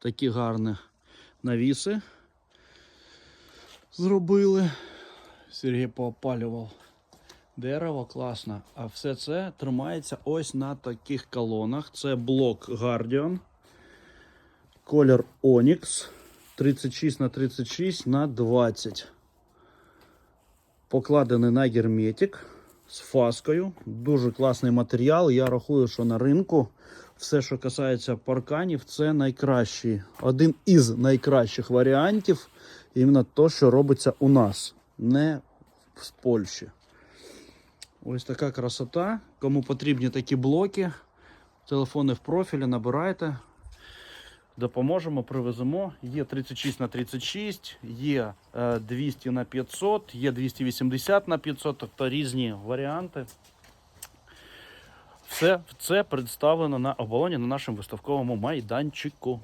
такі гарні навіси зробили. Сергій поопалював дерево, класно. А все це тримається ось на таких колонах. Це блок Guardian, колір Onyx 36 на 36 на 20. Покладений на герметик з фаскою. Дуже класний матеріал. Я рахую, що на ринку все, що касається парканів, це найкращий. Один із найкращих варіантів. Іменно то, що робиться у нас, не з Польщі. Ось така красота. Кому потрібні такі блоки, телефони в профілі, набирайте. Допоможемо, привеземо. Є 36 на 36, є е, 200 на 500, є 280 на 500, тобто різні варіанти. Все це представлено на оболоні на нашому виставковому майданчику.